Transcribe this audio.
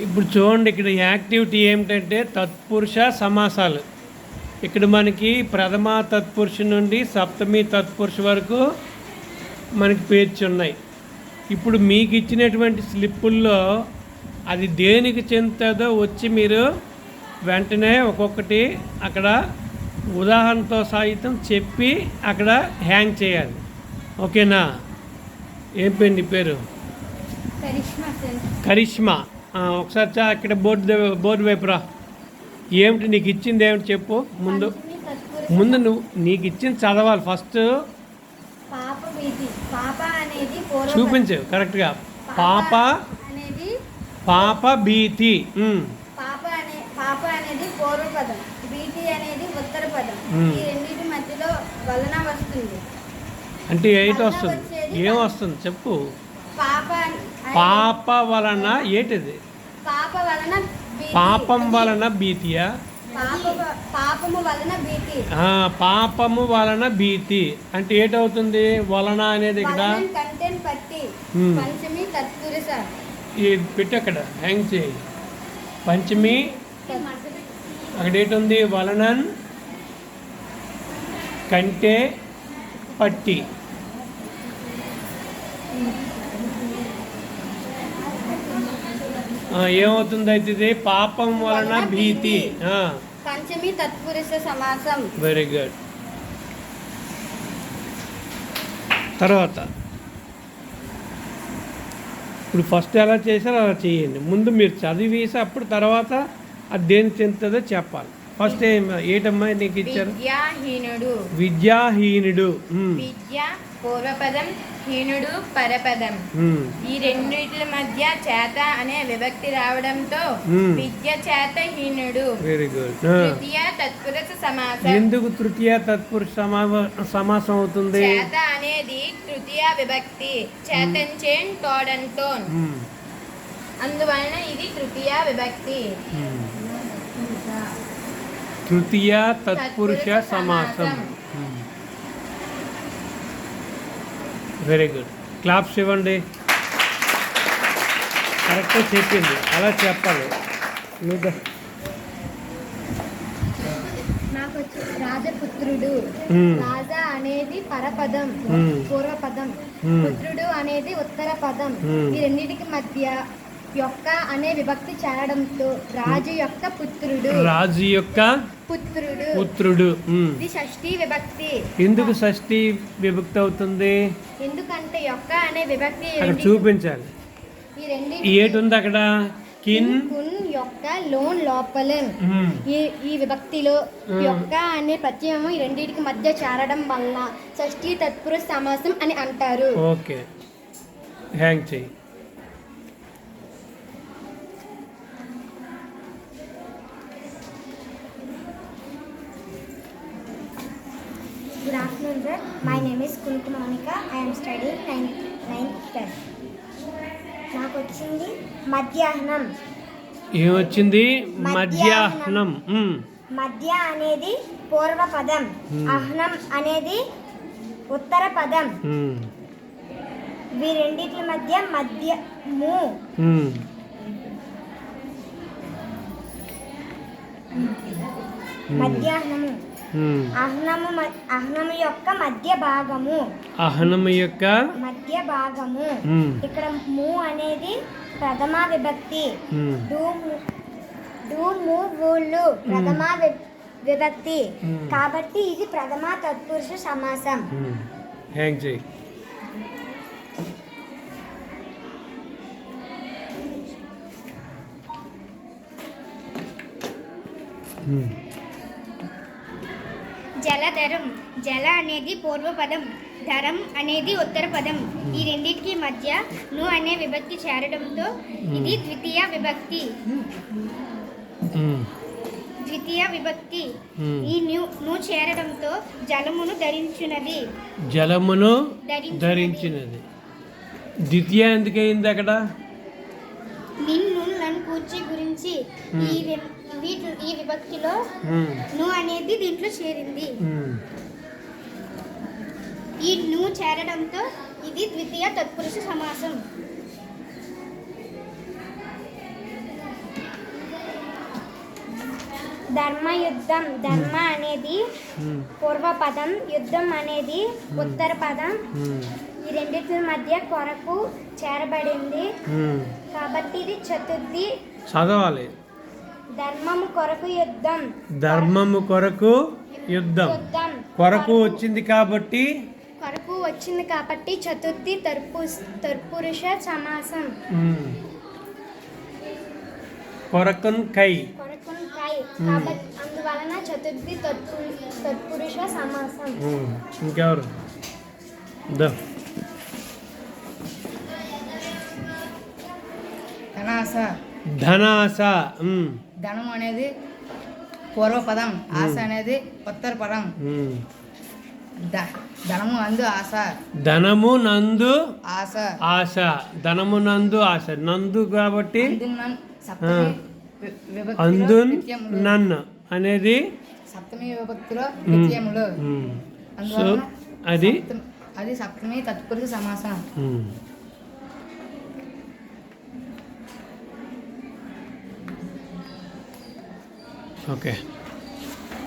ఇప్పుడు చూడండి ఇక్కడ యాక్టివిటీ ఏమిటంటే తత్పురుష సమాసాలు. ఇక్కడ మనకి ప్రథమ తత్పురుష నుండి సప్తమి తత్పురుష వరకు మనకి పేర్చి ఉన్నాయి. ఇప్పుడు మీకు ఇచ్చినటువంటి స్లిప్పుల్లో అది దేనికి చెందుతుందో వచ్చి మీరు వెంటనే ఒక్కొక్కటి అక్కడ ఉదాహరణతో సహితం చెప్పి అక్కడ హ్యాంగ్ చేయాలి. ఓకేనా? ఏం పేరు పేరు? కరిష్మా. ఒకసారి చా ఇక్కడ బోర్డు బోర్డు వైపు రా. ఏమిటి నీకు ఇచ్చింది ఏమిటి చెప్పు. ముందు ముందు నువ్వు నీకు ఇచ్చింది చదవాలి. ఫస్ట్ పాప వీధి పాప అనేది పూర్వ చూపించు కరెక్ట్గా. పాప పాప భీతి ఉమ్, పాప అనే పాప అనేది పూర్వపదం బీటి అనేది ఉత్తర పదం మ్మ్. ఈ రెండింటి మధ్యలో వలన వస్తుంది. అంటే ఏంటి వస్తుంది? ఏం వస్తుంది? చెప్పు. పాప వలన ఏంటిది? పాప వలన భీతి. పాపం వలన భీతియా పాపము వలన భీతి. ఆ, పాపము వలన భీతి. అంటే ఏంటవుతుంది? వలన అనేది ఇక్కడ పెట్టి అక్కడ హ్యాంగ్ చేయి. పంచమి అక్కడ ఏంటుంది వలనన్ కంటే పట్టి. ఏమవుతుంది అయితే ఇది పాపం వలన భీతి. పంచమి తత్పురుష సమాసం. వెరీ గుడ్ తర్వాత. ఇప్పుడు ఫస్ట్ ఎలా చేశారో అలా చేయండి. ముందు మీరు చదివేసి అప్పుడు తర్వాత అది దేని చెందుతుందో చెప్పాలి. ఫస్ట్ ఏం ఏటమ్మా నీకు ఇచ్చారు? విద్యాహీనుడు. విద్యాహీనుడు. విద్య పూర్వపదం హీనుడు పరపదం. ఈ రెండిటి మధ్య చేత అనే విభక్తి రావడంతో. విద్య చేత హీనుడు. Very good. తృతీయ తత్పురుష సమాసం. ఎందుకు తృతీయ తత్పురుష సమాసం అవుతుంది? చేత అనేది తృతీయ విభక్తి. చేతంచేన్ తోడంతోన్. ఉమ్, అందువలన ఇది తృతీయ విభక్తి. తృతీయ తత్పురుష సమాసం. వెరీ గుడ్ క్లాప్స్ ఇవ్వండి కరెక్ట్గా చెప్పింది అలా చెప్పాలి నువ్వు ద- నాకు వచ్చి రాజపుత్రుడు మ్మ్. రాజా అనేది పరపదం మ్మ్. పూర్వపదం మ్మ్. పుత్రుడు అనేది ఉత్తర పదం. ఈ రెండింటికి మధ్య యొక్క అనే విభక్తి చేరడంతో రాజు యొక్క పుత్రుడు. రాజు యొక్క పుత్రుడు. పుత్రుడు. ఇది షష్ఠీ విభక్తి. ఎందుకు షష్ఠి విభక్తి అవుతుంది? ఎందుకంటే యొక్క అనే విభక్తి అక్కడ చూపించాలి. ఈ రెండు ఏటి ఉంది అక్కడ? కిన్. కున్ యొక్క లోన్ లోపల. ఈ ఈ విభక్తిలో. యొక్క అనే ప్రత్యయము ఈ రెండింటికి మధ్య చేరడం వల్ల షష్ఠీ తత్పురుష సమాసం అని అంటారు. ఓకే. హ్యాంగ్ చేయి. Good afternoon sir my name is Kunku Mounika I am study ninth ninth standard నాకు వచ్చింది మధ్యాహ్నం ఏమొచ్చింది మధ్యాహ్నం. మధ్య అనేది పూర్వ పదం. అహ్నం అనేది ఉత్తర పదం ఉమ్. వీ రెండింటి మధ్య మధ్య ము ఉమ్. మధ్యాహ్నము. అహ్నము మ- అహ్నము యొక్క మధ్య భాగము అహనం యొక్క మధ్య భాగము ఉమ్. ఇక్కడ ము అనేది ప్రథమ విభక్తి ఉమ్. డు ము- డు ము ఊళ్ళు ప్రథమ విభక్తి. కాబట్టి ఇది ప్రథమ తత్పురుష సమాసం ఉమ్. హ్యాంగ్ చేయి ఉమ్. జలధరం జల అనేది పూర్వపదం ధరం అనేది ఉత్తర పదం ఈ రెండింటికి మధ్య ను అనే విభక్తి చేరడంతో ఇది ద్వితీయ విభక్తి. ద్వితీయ విభక్తి. ఈ ను చేరడంతో జలమును ధరించున్నది జలమును ధరించినది. ధరించినది ద్వితీయ ఎందుకయింది అక్కడ నిన్ను నన్ను కూర్చి గురించి ఈ వీటి ఈ విభక్తిలో నువ్వు అనేది దీంట్లో చేరింది. ఈ నువ్వు చేరడంతో ఇది ద్వితీయ తత్పురుష సమాసం. ధర్మ యుద్ధం ధర్మ అనేది పూర్వ పదం యుద్ధం అనేది ఉత్తర పదం రెండింటి మధ్య కొరకు చేరబడింది. కాబట్టి ఇది చతుర్థి చదవాలి. ధర్మము కొరకు యుద్ధం. ధర్మము కొరకు యుద్ధం. కొరకు వచ్చింది కాబట్టి కొరకు వచ్చింది కాబట్టి చతుర్థి తర్పు తత్పురుష సమాసం. కొరకున్ కై. కొరకున్ కాబట్టి అందువలన చతుర్థి తత్పు తత్పురుష సమాసం. ఇంకెవరు? ద. ధనాస. ధనాస ధనం అనేది పూర్వపదం ఆశ అనేది ఉత్తర పదం. ధనము అందు ఆశ. ధనము నందు ఆశ. ఆశ. ధనము నందు ఆశ. నందు కాబట్టి నిత్యములు. నన్ను అనేది సప్తమి విభక్తిలో నిత్యములు. అది అది సప్తమి తత్పురుష సమాసం ఉమ్. ఓకే